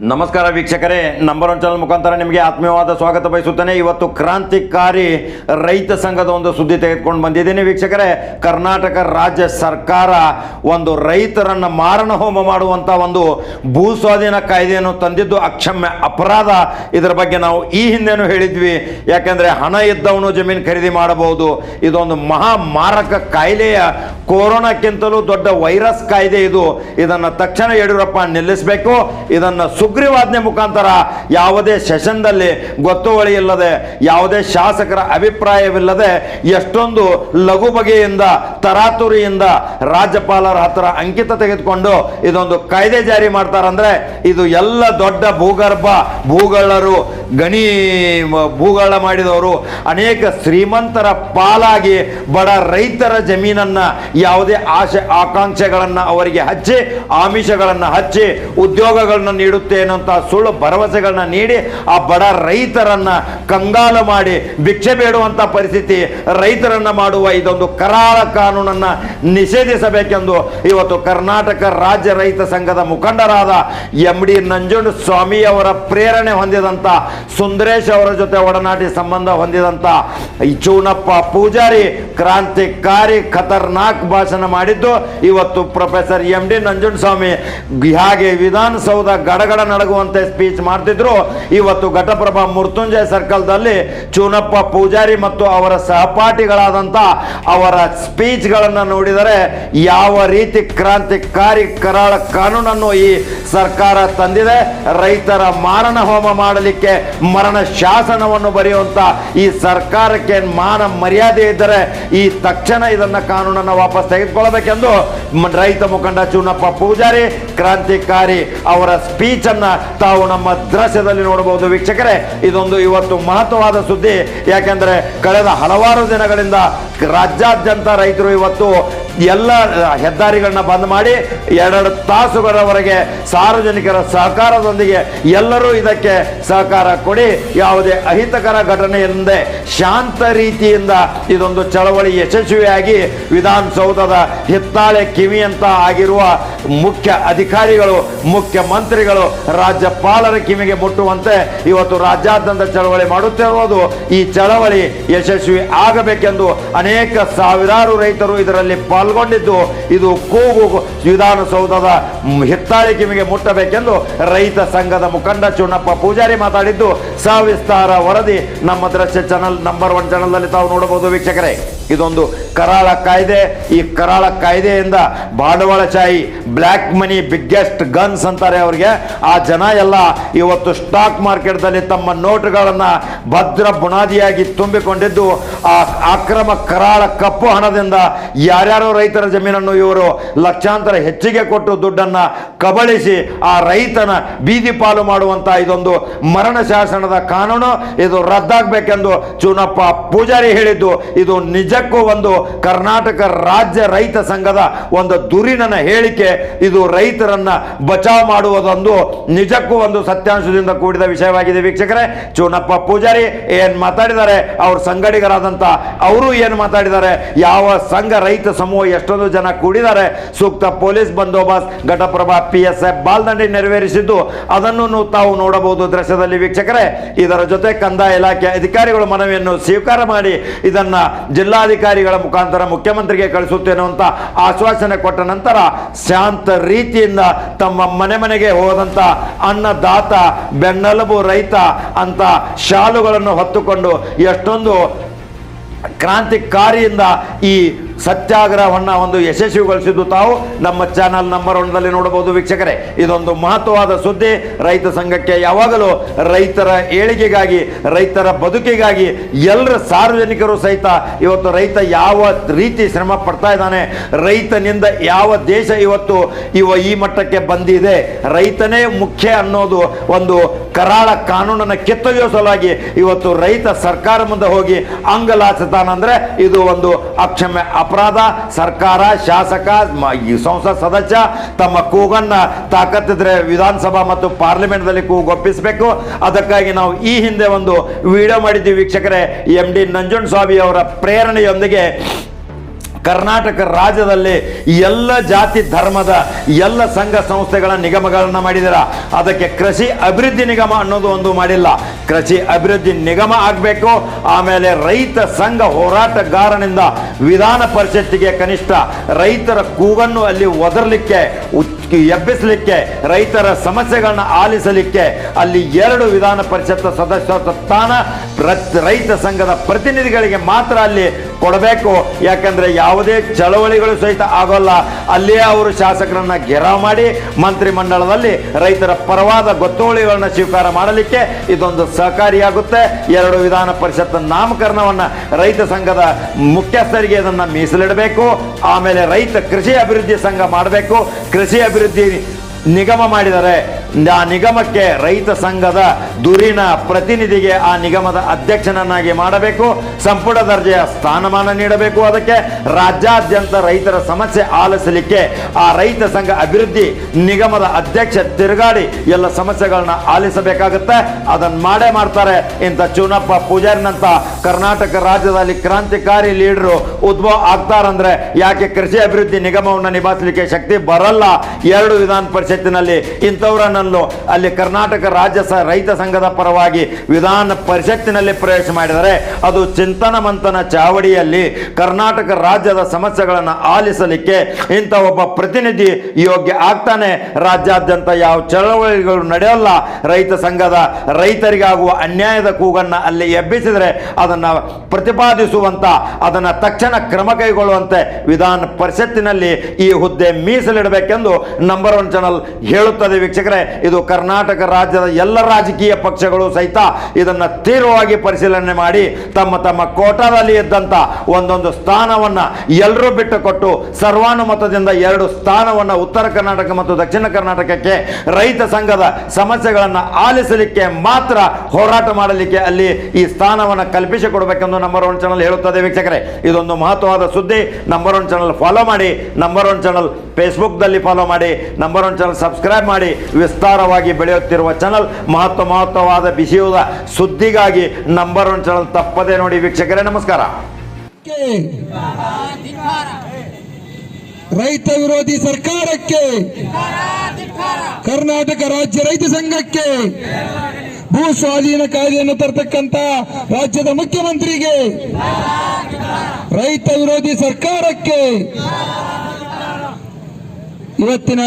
ನಮಸ್ಕಾರ ವೀಕ್ಷಕರೇ number one channel ಮುಖಾಂತರ ನಿಮಗೆ ಆತ್ಮೀಯವಾದ ಸ್ವಾಗತ ಬಯಸುತ್ತೇನೆ. ಇವತ್ತು ಕ್ರಾಂತಿಕಾರಿ ರೈತ ಸಂಘದ ಒಂದು ಸುದ್ದಿ ತೆಗೆದುಕೊಂಡು ಬಂದಿದ್ದೀನಿ ವೀಕ್ಷಕರೇ. ಕರ್ನಾಟಕ ರಾಜ್ಯ ಸರ್ಕಾರ ಒಂದು ರೈತರನ್ನು ಮಾರಣ ಹೋಮ ಮಾಡುವಂಥ ಒಂದು ಭೂ ಸ್ವಾಧೀನ ಕಾಯ್ದೆಯನ್ನು ತಂದಿದ್ದು ಅಕ್ಷಮ್ಯ ಅಪರಾಧ. ಇದರ ಬಗ್ಗೆ ನಾವು ಈ ಹಿಂದೆನೂ ಹೇಳಿದ್ವಿ. ಯಾಕೆಂದರೆ ಹಣ ಇದ್ದವನು ಜಮೀನು ಖರೀದಿ ಮಾಡಬಹುದು. ಇದೊಂದು ಮಹಾ ಮಾರಕ ಕಾಯಿಲೆಯ ಕೊರೋನಾಕ್ಕಿಂತಲೂ ದೊಡ್ಡ ವೈರಸ್ ಕಾಯ್ದೆ ಇದು. ಇದನ್ನು ತಕ್ಷಣ ಯಡಿಯೂರಪ್ಪ ನಿಲ್ಲಿಸಬೇಕು. ಇದನ್ನು ಸುಗ್ರೀವಾಜ್ಞೆ ಮುಖಾಂತರ ಯಾವುದೇ ಸೆಷನ್ದಲ್ಲಿ ಗೊತ್ತುವಳಿ ಇಲ್ಲದೆ ಯಾವುದೇ ಶಾಸಕರ ಅಭಿಪ್ರಾಯವಿಲ್ಲದೆ ಎಷ್ಟೊಂದು ಲಘು ಬಗೆಯಿಂದ ತರಾತುರಿಯಿಂದ ರಾಜ್ಯಪಾಲರ ಹತ್ರ ಅಂಕಿತ ತೆಗೆದುಕೊಂಡು ಇದೊಂದು ಕಾಯ್ದೆ ಜಾರಿ ಮಾಡ್ತಾರಂದ್ರೆ ಇದು ಎಲ್ಲ ದೊಡ್ಡ ಭೂಗರ್ಭ, ಭೂಗಳ್ಳರು ಗಣಿ ಭೂಗಳ ಮಾಡಿದವರು ಅನೇಕ ಶ್ರೀಮಂತರ ಪಾಲಾಗಿ ಬಡ ರೈತರ ಜಮೀನನ್ನ ಯಾವುದೇ ಆಶೆ, ಆಕಾಂಕ್ಷೆಗಳನ್ನು ಅವರಿಗೆ ಹಚ್ಚಿ, ಆಮಿಷಗಳನ್ನು ಹಚ್ಚಿ, ಉದ್ಯೋಗಗಳನ್ನ ನೀಡುತ್ತೇನೆ ಅಂತ ಸುಳ್ಳು ಭರವಸೆಗಳನ್ನ ನೀಡಿ, ಆ ಬಡ ರೈತರನ್ನ ಕಂಗಾಲು ಮಾಡಿ ಭಿಕ್ಷೆ ಬೇಡುವಂತ ಪರಿಸ್ಥಿತಿ ರೈತರನ್ನ ಮಾಡುವ ಇದೊಂದು ಕರಾಳ ಕಾನೂನನ್ನ ನಿಷೇಧಿಸಬೇಕೆಂದು ಇವತ್ತು ಕರ್ನಾಟಕ ರಾಜ್ಯ ರೈತ ಸಂಘದ ಮುಖಂಡರಾದ ಎಂ ಡಿ ನಂಜುಂಡ ಸ್ವಾಮಿ ಅವರ ಪ್ರೇರಣೆ ಹೊಂದಿದಂತ ಸುಂದರೇಶ್ ಅವರ ಜೊತೆ ಒಡನಾಟಿ ಸಂಬಂಧ ಹೊಂದಿದಂತ ಈ ಚೂನಪ್ಪ ಪೂಜಾರಿ, ಕ್ರಾಂತಿಕಾರಿ, ಖತರ್ನಾಕ್ ಭಾಷಣ ಮಾಡಿದ್ದು. ಇವತ್ತು ಪ್ರೊಫೆಸರ್ ಎಂ ಡಿ ನಂಜುಂಡಸ್ವಾಮಿ ಹಾಗೆ ವಿಧಾನಸೌಧ ಗಡಗಡ ನಡಗುವಂತೆ ಸ್ಪೀಚ್ ಮಾಡ್ತಿದ್ರು. ಇವತ್ತು ಘಟಪ್ರಭಾ ಮೃತ್ಯುಂಜಯ ಸರ್ಕಲ್ದಲ್ಲಿ ಚೂನಪ್ಪ ಪೂಜಾರಿ ಮತ್ತು ಅವರ ಸಹಪಾಠಿಗಳಾದಂಥ ಅವರ ಸ್ಪೀಚ್ಗಳನ್ನು ನೋಡಿದರೆ ಯಾವ ರೀತಿ ಕ್ರಾಂತಿಕಾರಿ ಕರಾಳ ಕಾನೂನನ್ನು ಈ ಸರ್ಕಾರ ತಂದಿದೆ. ರೈತರ ಮಾರಣ ಹೋಮ ಮಾಡಲಿಕ್ಕೆ ಮರಣ ಶಾಸನವನ್ನು ಬರೆಯುವಂಥ ಈ ಸರ್ಕಾರಕ್ಕೆ ಮಾನ ಮರ್ಯಾದೆ ಇದ್ದರೆ ಈ ತಕ್ಷಣ ಇದನ್ನು ಕಾನೂನನ್ನು ವಾಪಸ್ ತೆಗೆದುಕೊಳ್ಳಬೇಕೆಂದು ರೈತ ಮುಖಂಡ ಚೂನಪ್ಪ ಪೂಜಾರಿ, ಕ್ರಾಂತಿಕಾರಿ ಅವರ ಸ್ಪೀಚನ್ನು ತಾವು ನಮ್ಮ ದೃಶ್ಯದಲ್ಲಿ ನೋಡಬಹುದು. ವೀಕ್ಷಕರೇ, ಇದೊಂದು ಇವತ್ತು ಮಹತ್ವವಾದ ಸುದ್ದಿ. ಯಾಕೆಂದರೆ, ಕಳೆದ ಹಲವಾರು ದಿನಗಳಿಂದ ರಾಜ್ಯಾದ್ಯಂತ ರೈತರು ಇವತ್ತು ಎಲ್ಲ ಹೆದ್ದಾರಿಗಳನ್ನ ಬಂದ್ ಮಾಡಿ ಎರಡೆರಡು ತಾಸುಗಳವರೆಗೆ ಸಾರ್ವಜನಿಕರ ಸಹಕಾರದೊಂದಿಗೆ ಎಲ್ಲರೂ ಇದಕ್ಕೆ ಸಹಕಾರ ಕೊಡಿ. ಯಾವುದೇ ಅಹಿತಕರ ಘಟನೆ ಎಂದೇ ಶಾಂತ ರೀತಿಯಿಂದ ಇದೊಂದು ಚಳವಳಿ ಯಶಸ್ವಿಯಾಗಿ ವಿಧಾನಸೌಧದ ಹಿತ್ತಾಳೆ ಕಿವಿಯಂತ ಆಗಿರುವ ಮುಖ್ಯ ಅಧಿಕಾರಿಗಳು ಮುಖ್ಯಮಂತ್ರಿಗಳು ರಾಜ್ಯಪಾಲರ ಕಿವಿಗೆ ಮುಟ್ಟುವಂತೆ ಇವತ್ತು ರಾಜ್ಯಾದ್ಯಂತ ಚಳವಳಿ ಮಾಡುತ್ತಿರುವುದು ಈ ಚಳವಳಿ ಯಶಸ್ವಿ ಆಗಬೇಕೆಂದು ಅನೇಕ ಸಾವಿರಾರು ರೈತರು ಇದರಲ್ಲಿ ಪಾಲ್ಗೊಂಡಿದ್ದು. ಇದು ಕೂಗು ವಿಧಾನಸೌಧದ ಹಿತ್ತಾಳೆ ಕಿವಿಗೆ ಮುಟ್ಟಬೇಕೆಂದು ರೈತ ಸಂಘದ ಮುಖಂಡ ಚುಣ್ಣಪ್ಪ ಪೂಜಾರಿ ಮಾತಾಡಿದ್ದು. ಸವಿಸ್ತಾರ ವರದಿ. ನಮ್ಮ ದೃಶ್ಯ ಚಾನಲ್ ನಂಬರ್ ಒನ್ ಚಾನಲ್ನಲ್ಲಿ ತಾವು ನೋಡಬಹುದು ವೀಕ್ಷಕರೇ. ಇದೊಂದು ಕರಾಳ ಕಾಯ್ದೆ. ಈ ಕರಾಳ ಕಾಯ್ದೆಯಿಂದ ಬಂಡವಾಳಶಾಹಿ ಬ್ಲ್ಯಾಕ್ ಮನಿ ಬಿಗ್ಗೆಸ್ಟ್ ಗನ್ಸ್ ಅಂತಾರೆ ಅವರಿಗೆ. ಆ ಜನ ಎಲ್ಲ ಇವತ್ತು ಸ್ಟಾಕ್ ಮಾರ್ಕೆಟ್ದಲ್ಲಿ ತಮ್ಮ ನೋಟುಗಳನ್ನು ಭದ್ರ ಬುನಾದಿಯಾಗಿ ತುಂಬಿಕೊಂಡಿದ್ದು, ಆ ಅಕ್ರಮ ಕರಾಳ ಕಪ್ಪು ಹಣದಿಂದ ಯಾರ್ಯಾರೋ ರೈತರ ಜಮೀನನ್ನು ಇವರು ಲಕ್ಷಾಂತರ ಹೆಚ್ಚಿಗೆ ಕೊಟ್ಟು ದುಡ್ಡನ್ನ ಕಬಳಿಸಿ ಆ ರೈತನ ಬೀದಿ ಪಾಲು ಮಾಡುವಂಥ ಇದೊಂದು ಮರಣ ಶಾಸನದ ಕಾನೂನು. ಇದು ರದ್ದಾಗಬೇಕೆಂದು ಚೂನಪ್ಪ ಪೂಜಾರಿ ಹೇಳಿದ್ದು, ಇದು ನಿಜಕ್ಕೂ ಒಂದು ಕರ್ನಾಟಕ ರಾಜ್ಯ ರೈತ ಸಂಘದ ಒಂದು ದುರಿನನ ಹೇಳಿಕೆ, ಇದು ರೈತರನ್ನ ಬಚಾವ್ ಮಾಡುವುದೊಂದು ನಿಜಕ್ಕೂ ಒಂದು ಸತ್ಯಾಂಶದಿಂದ ಕೂಡಿದ ವಿಷಯವಾಗಿದೆ ವೀಕ್ಷಕರೇ. ಚೂನಪ್ಪ ಪೂಜಾರಿ ಏನ್ ಮಾತಾಡಿದ್ದಾರೆ, ಅವ್ರ ಸಂಗಡಿಗರಾದಂತ ಅವರು ಏನು ಮಾತಾಡಿದ್ದಾರೆ, ಯಾವ ಸಂಘ ರೈತ ಸಮೂಹ ಎಷ್ಟೊಂದು ಜನ ಕೂಡಿದ್ದಾರೆ, ಸೂಕ್ತ ಪೊಲೀಸ್ ಬಂದೋಬಸ್ತ್ Ghataprabha P S F Baldandi ನೆರವೇರಿಸಿದ್ದು, ಅದನ್ನು ತಾವು ನೋಡಬಹುದು ದೃಶ್ಯದಲ್ಲಿ ವೀಕ್ಷಕರೇ. ಇದರ ಜೊತೆ ಕಂದಾಯ ಇಲಾಖೆ ಅಧಿಕಾರಿಗಳು ಮನವಿಯನ್ನು ಸ್ವೀಕಾರ ಮಾಡಿ, ಇದನ್ನ ಜಿಲ್ಲಾಧಿಕಾರಿಗಳ ಮುಖಾಂತರ ಮುಖ್ಯಮಂತ್ರಿಗೆ ಕಳಿಸುತ್ತೇನೆ ಅಂತ ಆಶ್ವಾಸನೆ ಕೊಟ್ಟ ನಂತರ ಶಾಂತ ರೀತಿಯಿಂದ ತಮ್ಮ ಮನೆ ಮನೆಗೆ ಹೋದಂಥ ಅನ್ನದಾತ, ಬೆನ್ನೆಲುಬು ರೈತ ಅಂತ ಶಾಲುಗಳನ್ನು ಹೊತ್ತುಕೊಂಡು ಎಷ್ಟೊಂದು ಕ್ರಾಂತಿಕಾರಿಯಿಂದ ಈ ಸತ್ಯಾಗ್ರಹವನ್ನು ಒಂದು ಯಶಸ್ವಿಗೊಳಿಸಿದ್ದು ತಾವು. ನಮ್ಮ ಚಾನಲ್ ನಂಬರ್ ಒನ್ನಲ್ಲಿ ನೋಡಬಹುದು ವೀಕ್ಷಕರೇ. ಇದೊಂದು ಮಹತ್ವವಾದ ಸುದ್ದಿ. ರೈತ ಸಂಘಕ್ಕೆ ಯಾವಾಗಲೂ ರೈತರ ಏಳಿಗೆಗಾಗಿ, ರೈತರ ಬದುಕಿಗಾಗಿ ಎಲ್ಲರ ಸಾರ್ವಜನಿಕರು ಸಹಿತ ಇವತ್ತು ರೈತ ಯಾವ ರೀತಿ ಶ್ರಮ ಪಡ್ತಾ ಇದ್ದಾನೆ, ರೈತನಿಂದ ಯಾವ ದೇಶ ಇವತ್ತು ಇವ ಈ ಮಟ್ಟಕ್ಕೆ ಬಂದಿದೆ, ರೈತನೇ ಮುಖ್ಯ ಅನ್ನೋದು ಒಂದು ಕರಾಳ ಕಾನೂನನ್ನು ಕೆತ್ತೊಯ್ಯೋ ಸಲುವಾಗಿ ಇವತ್ತು ರೈತ ಸರ್ಕಾರ ಮುಂದೆ ಹೋಗಿ ಅಂಗಲಾಚತಾನಂದ್ರೆ ಇದು ಒಂದು ಅಕ್ಷಮ್ಯ ಅಪರಾಧ, ಸರ್ಕಾರ, ಶಾಸಕ ಈ ಸಂಸತ್ ಸದಸ್ಯ ತಮ್ಮ ಕೂಗನ್ನ ತಾಕತ್ತಿದ್ರೆ ವಿಧಾನಸಭಾ ಮತ್ತು ಪಾರ್ಲಿಮೆಂಟ್ದಲ್ಲಿ ಕೂಗೊಪ್ಪಿಸಬೇಕು ಅದಕ್ಕಾಗಿ ನಾವು ಈ ಹಿಂದೆ ಒಂದು ವಿಡಿಯೋ ಮಾಡಿದ್ದೀವಿ. ವೀಕ್ಷಕರೇ, ಎಂ ಡಿ ನಂಜುಂಡ ಸ್ವಾಮಿ ಅವರ ಪ್ರೇರಣೆಯೊಂದಿಗೆ ಕರ್ನಾಟಕ ರಾಜ್ಯದಲ್ಲಿ ಎಲ್ಲ ಜಾತಿ ಧರ್ಮದ ಎಲ್ಲ ಸಂಘ ಸಂಸ್ಥೆಗಳ ನಿಗಮಗಳನ್ನು ಮಾಡಿದಿರ. ಅದಕ್ಕೆ ಕೃಷಿ ಅಭಿವೃದ್ಧಿ ನಿಗಮ ಅನ್ನೋದು ಒಂದು ಮಾಡಿಲ್ಲ. ಕೃಷಿ ಅಭಿವೃದ್ಧಿ ನಿಗಮ ಆಗಬೇಕು. ಆಮೇಲೆ ರೈತ ಸಂಘ ಹೋರಾಟಗಾರನಿಂದ ವಿಧಾನ ಪರಿಷತ್ತಿಗೆ ಕನಿಷ್ಠ ರೈತರ ಕೂಗನ್ನು ಅಲ್ಲಿ ಒದರಲಿಕ್ಕೆ ಎಬ್ಬಿಸಲಿಕ್ಕೆ, ರೈತರ ಸಮಸ್ಯೆಗಳನ್ನ ಆಲಿಸಲಿಕ್ಕೆ ಅಲ್ಲಿ ಎರಡು ವಿಧಾನ ಪರಿಷತ್ ಸದಸ್ಯ ಸ್ಥಾನ ರೈತ ಸಂಘದ ಪ್ರತಿನಿಧಿಗಳಿಗೆ ಮಾತ್ರ ಅಲ್ಲಿ ಕೊಡಬೇಕು. ಯಾಕಂದ್ರೆ ಯಾವುದೇ ಚಳವಳಿಗಳು ಸಹಿತ ಆಗೋಲ್ಲ. ಅಲ್ಲಿಯೇ ಅವರು ಶಾಸಕರನ್ನ ಗೆರಾವ್ ಮಾಡಿ ಮಂತ್ರಿಮಂಡಲದಲ್ಲಿ ರೈತರ ಪರವಾದ ಗೊತ್ತುವಳಿಗಳನ್ನ ಸ್ವೀಕಾರ ಮಾಡಲಿಕ್ಕೆ ಇದೊಂದು ಸಹಕಾರಿಯಾಗುತ್ತೆ. ಎರಡು ವಿಧಾನ ಪರಿಷತ್ ನಾಮಕರಣವನ್ನ ರೈತ ಸಂಘದ ಮುಖ್ಯಸ್ಥರಿಗೆ ಇದನ್ನ ಮೀಸಲಿಡಬೇಕು. ಆಮೇಲೆ ರೈತ ಕೃಷಿ ಅಭಿವೃದ್ಧಿ ಸಂಘ ಮಾಡಬೇಕು. ಕೃಷಿ ನಿಗಮ ಮಾಡಿದರೆ ಆ ನಿಗಮಕ್ಕೆ ರೈತ ಸಂಘದ ದುರಿನ ಪ್ರತಿನಿಧಿಗೆ ಆ ನಿಗಮದ ಅಧ್ಯಕ್ಷನನ್ನಾಗಿ ಮಾಡಬೇಕು. ಸಂಪುಟ ದರ್ಜೆಯ ಸ್ಥಾನಮಾನ ನೀಡಬೇಕು. ಅದಕ್ಕೆ ರಾಜ್ಯಾದ್ಯಂತ ರೈತರ ಸಮಸ್ಯೆ ಆಲಿಸಲಿಕ್ಕೆ ಆ ರೈತ ಸಂಘ ಅಭಿವೃದ್ಧಿ ನಿಗಮದ ಅಧ್ಯಕ್ಷ ತಿರುಗಾಡಿ ಎಲ್ಲ ಸಮಸ್ಯೆಗಳನ್ನ ಆಲಿಸಬೇಕಾಗುತ್ತೆ. ಅದನ್ನ ಮಾಡೇ ಮಾಡ್ತಾರೆ ಇಂಥ ಚೂನಪ್ಪ ಪೂಜಾರಿನಂತ ಕರ್ನಾಟಕ ರಾಜ್ಯದಲ್ಲಿ ಕ್ರಾಂತಿಕಾರಿ ಲೀಡರು ಉದ್ಭವ ಆಗ್ತಾರಂದ್ರೆ ಯಾಕೆ ಕೃಷಿ ಅಭಿವೃದ್ಧಿ ನಿಗಮವನ್ನು ನಿಭಾಯಿಸಲಿಕ್ಕೆ ಶಕ್ತಿ ಬರಲ್ಲ? ಎರಡು ವಿಧಾನ ಪರಿಷತ್ತಿನಲ್ಲಿ ಇಂಥವರನ್ನೂ ಅಲ್ಲಿ ಕರ್ನಾಟಕ ರಾಜ್ಯ ಸ ರೈತ ಸಂಘದ ಪರವಾಗಿ ವಿಧಾನ ಪರಿಷತ್ತಿನಲ್ಲಿ ಪ್ರವೇಶ ಮಾಡಿದರೆ ಅದು ಚಿಂತನ ಮಂಥನ ಚಾವಡಿಯಲ್ಲಿ ಕರ್ನಾಟಕ ರಾಜ್ಯದ ಸಮಸ್ಯೆಗಳನ್ನು ಆಲಿಸಲಿಕ್ಕೆ ಇಂಥ ಒಬ್ಬ ಪ್ರತಿನಿಧಿ ಯೋಗ್ಯ ಆಗ್ತಾನೆ. ರಾಜ್ಯಾದ್ಯಂತ ಯಾವ ಚಳವಳಿಗಳು ನಡೆಯಲ್ಲ. ರೈತ ಸಂಘದ ರೈತರಿಗಾಗುವ ಅನ್ಯಾಯದ ಕೂಗನ್ನ ಅಲ್ಲಿ ಎಬ್ಬಿಸಿದರೆ ಅದನ್ನ ಪ್ರತಿಪಾದಿಸುವಂತ ಅದನ್ನ ತಕ್ಷಣ ಕ್ರಮ ಕೈಗೊಳ್ಳುವಂತೆ ವಿಧಾನ ಪರಿಷತ್ತಿನಲ್ಲಿ ಈ ಹುದ್ದೆ ಮೀಸಲಿಡಬೇಕೆಂದು ನಂಬರ್ ಒನ್ ಚಾನಲ್ ಹೇಳುತ್ತದೆ. ವೀಕ್ಷಕರೇ ಇದು ಕರ್ನಾಟಕ ರಾಜ್ಯದ ಎಲ್ಲ ರಾಜಕೀಯ ಪಕ್ಷಗಳು ಸಹಿತ ಇದನ್ನ ತೀವ್ರವಾಗಿ ಪರಿಶೀಲನೆ ಮಾಡಿ ತಮ್ಮ ತಮ್ಮ ಕೋಟಾದಲ್ಲಿ ಇದ್ದಂತ ಒಂದೊಂದು ಸ್ಥಾನವನ್ನ ಎಲ್ಲರೂ ಬಿಟ್ಟು ಕೊಟ್ಟು ಸರ್ವಾನುಮತದಿಂದ ಎರಡು ಸ್ಥಾನವನ್ನ ಉತ್ತರ ಕರ್ನಾಟಕ ಮತ್ತು ದಕ್ಷಿಣ ಕರ್ನಾಟಕಕ್ಕೆ ರೈತ ಸಂಘದ ಸಮಸ್ಯೆಗಳನ್ನು ಆಲಿಸಲಿಕ್ಕೆ ಮಾತ್ರ ಹೋರಾಟ ಮಾಡಲಿಕ್ಕೆ ಅಲ್ಲಿ ಈ ಸ್ಥಾನವನ್ನು ಕಲ್ಪಿಸಿಕೊಡಬೇಕೆಂದು ನಂಬರ್ ಒನ್ ಚಾನಲ್ ಹೇಳುತ್ತದೆ ವೀಕ್ಷಕರೇ. ಇದೊಂದು ಮಹತ್ವವಾದ ಸುದ್ದಿ. ನಂಬರ್ ಒನ್ ಚಾನಲ್ ಫಾಲೋ ಮಾಡಿ. ನಂಬರ್ ಒನ್ ಚಾನಲ್ ಫೇಸ್ಬುಕ್ದಲ್ಲಿ ಫಾಲೋ ಮಾಡಿ. ನಂಬರ್ ಒನ್ ಚಾನಲ್ ಸಬ್ಸ್ಕ್ರೈಬ್ ಮಾಡಿ. ವಿಸ್ತಾರವಾಗಿ ಬೆಳೆಯುತ್ತಿರುವ ಚಾನಲ್ ಮಹತ್ವ ಮಹತ್ವವಾದ ಬಿಸಿಯೂದ ಸುದ್ದಿಗಾಗಿ ನಂಬರ್ ಒನ್ ಚಾನಲ್ ತಪ್ಪದೇ ನೋಡಿ ವೀಕ್ಷಕರೇ, ನಮಸ್ಕಾರ. ರೈತ ವಿರೋಧಿ ಸರ್ಕಾರಕ್ಕೆ, ಕರ್ನಾಟಕ ರಾಜ್ಯ ರೈತ ಸಂಘಕ್ಕೆ, ಭೂ ಸ್ವಾಧೀನ ಕಾಯ್ದೆಯನ್ನು ತರತಕ್ಕಂತ ರಾಜ್ಯದ ಮುಖ್ಯಮಂತ್ರಿಗೆ, ರೈತ ವಿರೋಧಿ ಸರ್ಕಾರಕ್ಕೆ, ಇವತ್ತಿನ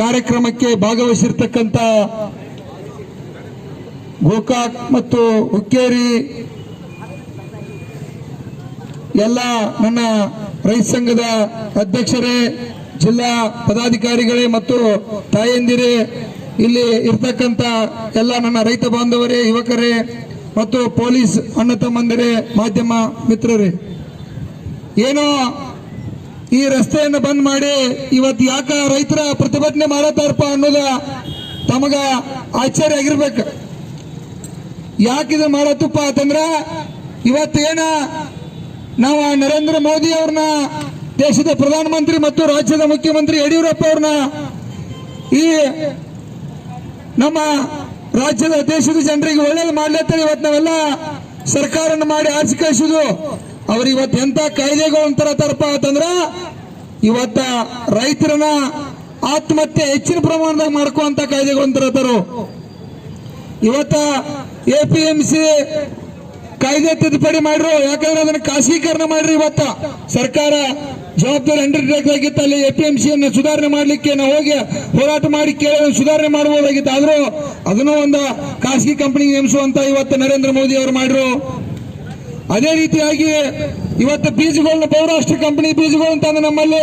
ಕಾರ್ಯಕ್ರಮಕ್ಕೆ ಭಾಗವಹಿಸಿರ್ತಕ್ಕಂಥ ಗೋಕಾಕ್ ಮತ್ತು ಹುಕ್ಕೇರಿ ಎಲ್ಲ ನನ್ನ ರೈತ ಸಂಘದ ಅಧ್ಯಕ್ಷರೇ, ಜಿಲ್ಲಾ ಪದಾಧಿಕಾರಿಗಳೇ ಮತ್ತು ತಾಯಂದಿರೇ, ಇಲ್ಲಿ ಇರ್ತಕ್ಕಂಥ ಎಲ್ಲ ನನ್ನ ರೈತ ಬಾಂಧವರೇ, ಯುವಕರೇ ಮತ್ತು ಪೊಲೀಸ್ ಅಣ್ಣ ತಮ್ಮಂದಿರೇ, ಮಾಧ್ಯಮ ಮಿತ್ರರೇ. ಏನೋ ಈ ರಸ್ತೆಯನ್ನು ಬಂದ್ ಮಾಡಿ ಇವತ್ತು ಯಾಕ ರೈತರ ಪ್ರತಿಭಟನೆ ಮಾಡತ್ತಾರಪ್ಪ ಅನ್ನೋದ ತಮಗ ಆಶ್ಚರ್ಯ ಆಗಿರ್ಬೇಕು. ಯಾಕಿದ ಮಾಡತ್ತಪ್ಪ ಅಂತಂದ್ರ, ಇವತ್ತೇನ ನಾವು ನರೇಂದ್ರ ಮೋದಿ ಅವ್ರನ್ನ, ದೇಶದ ಪ್ರಧಾನಮಂತ್ರಿ ಮತ್ತು ರಾಜ್ಯದ ಮುಖ್ಯಮಂತ್ರಿ ಯಡಿಯೂರಪ್ಪ ಅವ್ರನ್ನ ಈ ನಮ್ಮ ರಾಜ್ಯದ ದೇಶದ ಜನರಿಗೆ ಒಳ್ಳೇದು ಮಾಡ್ಲತ್ತ ಇವತ್ತು ನಾವೆಲ್ಲ ಸರ್ಕಾರನ ಮಾಡಿ ಆರಿಸಿ ಅವ್ರು ಇವತ್ತು ಎಂತ ಕಾಯ್ದೆಗೂ ಒಂಥರ ತರಪ ಅಂತಂದ್ರ ಇವತ್ತ ರೈತರನ್ನ ಆತ್ಮಹತ್ಯೆ ಹೆಚ್ಚಿನ ಪ್ರಮಾಣದಾಗ ಮಾಡ್ಕುವಂತ ಒಂಥರ ತರು. ಇವತ್ತ ಎ ಪಿ ಎಂ ಸಿ ಕಾಯ್ದೆ ತಿದ್ದುಪಡಿ ಮಾಡ್ರು, ಯಾಕಂದ್ರೆ ಅದನ್ನ ಖಾಸಗೀಕರಣ ಮಾಡ್ರಿ ಇವತ್ತ. ಸರ್ಕಾರ ಜವಾಬ್ದಾರಿ ಅಂಡರ್ ಆಗಿತ್ತು ಅಲ್ಲಿ ಎ ಪಿ ಎಂ ಸಿ ಅನ್ನು ಸುಧಾರಣೆ ಮಾಡ್ಲಿಕ್ಕೆ ನಾವು ಹೋಗಿ ಹೋರಾಟ ಮಾಡಿ ಕೇಳಿ ಸುಧಾರಣೆ ಮಾಡಬಹುದಾಗಿತ್ತು ಆದ್ರೂ ಅದನ್ನು ಒಂದು ಖಾಸಗಿ ಕಂಪನಿ ನೇಮಿಸುವಂತ ಇವತ್ತು ನರೇಂದ್ರ ಮೋದಿ ಅವರು ಮಾಡ್ರು. ಅದೇ ರೀತಿಯಾಗಿ ಇವತ್ತು ಬೀಜಗಳನ್ನ ಬಹುರಾಷ್ಟ್ರ ಕಂಪನಿ ಬೀಜಗಳು ಅಂತಂದ್ರೆ ನಮ್ಮಲ್ಲಿ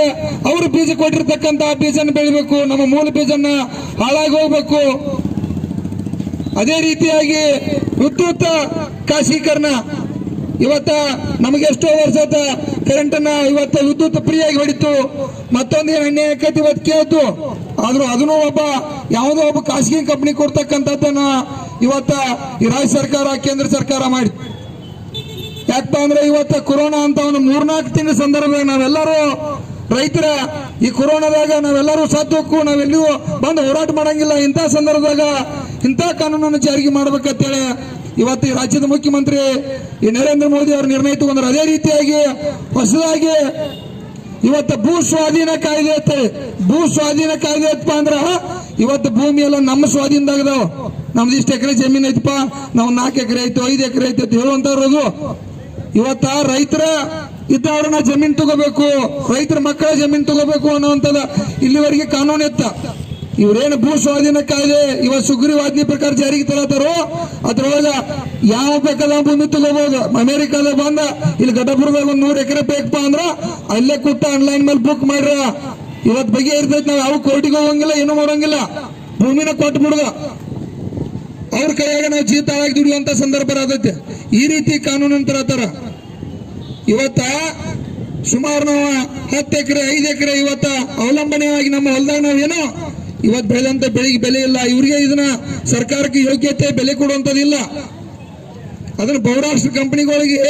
ಅವರು ಬೀಜ ಕೊಟ್ಟಿರ್ತಕ್ಕಂತ ಬೀಜನ ಬೆಳಿಬೇಕು, ನಮ್ಮ ಮೂಲ ಬೀಜನ ಹಾಳಾಗಿ ಹೋಗ್ಬೇಕು. ಅದೇ ರೀತಿಯಾಗಿ ವಿದ್ಯುತ್ ಖಾಸಗೀಕರಣ ಇವತ್ತ ನಮಗೆ ಎಷ್ಟೋ ವರ್ಷದ ಕರೆಂಟ್ ಅನ್ನ ಇವತ್ತ ವಿದ್ಯುತ್ ಆಗಿ ಹೊಡಿತು. ಮತ್ತೊಂದು ಎಣ್ಣೆ ಹಾಕೈತಿ ಇವತ್ತು ಕೇಳ್ತು. ಆದ್ರೂ ಅದನ್ನು ಒಬ್ಬ ಯಾವುದೋ ಒಬ್ಬ ಖಾಸಗಿ ಕಂಪನಿ ಕೊಡ್ತಕ್ಕಂಥದ್ದನ್ನ ಇವತ್ತ ಈ ರಾಜ್ಯ ಸರ್ಕಾರ, ಕೇಂದ್ರ ಸರ್ಕಾರ ಮಾಡಿ ಯಾಕಪ್ಪ ಅಂದ್ರೆ ಇವತ್ತು ಕೊರೋನಾ ಅಂತ ಒಂದು ಮೂರ್ನಾಲ್ಕು ತಿಂಗಳ ಸಂದರ್ಭದಾಗ ನಾವೆಲ್ಲರೂ ರೈತರ, ಈ ಕೊರೋನಾದಾಗ ನಾವೆಲ್ಲರೂ ಸತ್ತೋಕು ನಾವೆಲ್ಲಿಯೂ ಬಂದು ಹೋರಾಟ ಮಾಡಂಗಿಲ್ಲ. ಇಂಥ ಸಂದರ್ಭದಾಗ ಇಂಥ ಕಾನೂನನ್ನು ಜಾರಿಗೆ ಮಾಡ್ಬೇಕಂತೇಳಿ ಇವತ್ತು ಈ ರಾಜ್ಯದ ಮುಖ್ಯಮಂತ್ರಿ ಈ ನರೇಂದ್ರ ಮೋದಿ ಅವರು ನಿರ್ಣಯ ತಗೊಂಡ್ರು. ಅದೇ ರೀತಿಯಾಗಿ ಹೊಸದಾಗಿ ಇವತ್ತು ಭೂ ಸ್ವಾಧೀನ ಕಾಯ್ದೆ ಐತೆ. ಭೂ ಸ್ವಾಧೀನ ಕಾಯ್ದೆ ಐತಪ್ಪ ಅಂದ್ರ ಇವತ್ತು ಭೂಮಿ ಎಲ್ಲ ನಮ್ಮ ಸ್ವಾಧೀನದಾಗದಾವ ನಮ್ದು ಇಷ್ಟು ಎಕರೆ ಜಮೀನು ಐತಪ್ಪ. ನಾವು ನಾಲ್ಕು ಎಕರೆ ಐತು, ಐದು ಎಕರೆ ಐತೆ ಅಂತ ಹೇಳುವಂತವ್ರದು ಇವತ್ತ ರೈತರ ಇದ್ದವ್ರನ್ನ ಜಮೀನ್ ತಗೋಬೇಕು, ರೈತರ ಮಕ್ಕಳ ಜಮೀನ್ ತಗೋಬೇಕು ಅನ್ನುವಂಥದ್ದು ಇಲ್ಲಿವರೆಗೆ ಕಾನೂನು ಇತ್ತ. ಇವ್ರೇನು ಭೂ ಸ್ವಾಧೀನ ಕಾಯ್ದೆ ಇವತ್ತು ಸುಗ್ರೀವಾಜ್ಞೆ ಪ್ರಕಾರ ಜಾರಿಗೆ ತರತಾರೋ, ಅದ್ರೊಳಗ ಯಾವ ಬೇಕಾದ ಭೂಮಿ ತಗೋಬಹುದು ಅಮೆರಿಕಾದ ಬಂದ, ಇಲ್ಲಿ ಗದಪುರದಾಗ ಒಂದ್ ನೂರ್ ಎಕರೆ ಬೇಕಪ್ಪ ಅಂದ್ರ, ಅಲ್ಲೇ ಕೂತ ಆನ್ಲೈನ್ ಮೇಲೆ ಬುಕ್ ಮಾಡ್ರ. ಇವತ್ ಬಗ್ಗೆ ಇರ್ತೈತಿ, ನಾವ್ ಯಾವ ಕೋರ್ಟಿಗೆ ಹೋಗಂಗಿಲ್ಲ, ಏನು ಮಾಡೋಂಗಿಲ್ಲ. ಭೂಮಿನ ಕೊಟ್ಟು ಬಿಡುದ ಅವ್ರ ಕೈಯಾಗ ನಾವು ಜೀತವಾಗಿ ದುಡಿಯುವಂತ ಸಂದರ್ಭ ಬರತೈತೆ ಈ ರೀತಿ ಕಾನೂನು ತರತಾರ. ಇವತ್ತ ಸುಮಾರು ನಾವು ಹತ್ತು ಎಕರೆ, ಐದು ಎಕರೆ ಇವತ್ತ ಅವಲಂಬನೆಯಾಗಿ ನಮ್ಮ ಹೊಲದಾಗ ನಾವೇನೋ ಇವತ್ತು ಬೆಳೆದಂತ ಬೆಳೆಗೆ ಬೆಲೆ ಇಲ್ಲ. ಇವ್ರಿಗೆ ಇದನ್ನ ಸರ್ಕಾರಕ್ಕೆ ಯೋಗ್ಯತೆ ಬೆಲೆ ಕೊಡುವಂತದಿಲ್ಲ ಅದನ್ನ ಬಹುರಾಷ್ಟ್ರ ಕಂಪನಿಗಳಿಗೆ